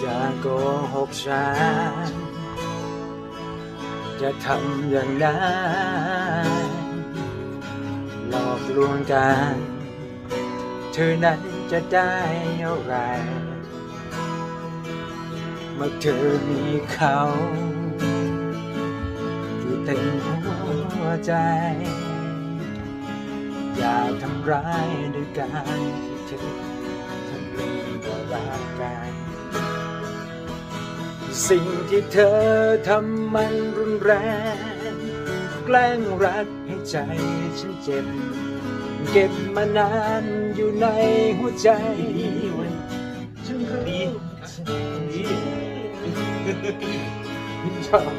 อย่าโกหกฉันจะทำอย่างนั้นหลอกลวงกันเธอนั้นจะได้อะไร เมื่อเธอมีเขาอยู่เต็มหัวใจ อย่าทำร้ายด้วยการที่เธอ สิ่งที่เธอทำมันรุนแรง แกล้งรักให้ใจฉันเจ็บ เก็บมานานอยู่ในหัวใจ ฉันรู้ดีดีชอบ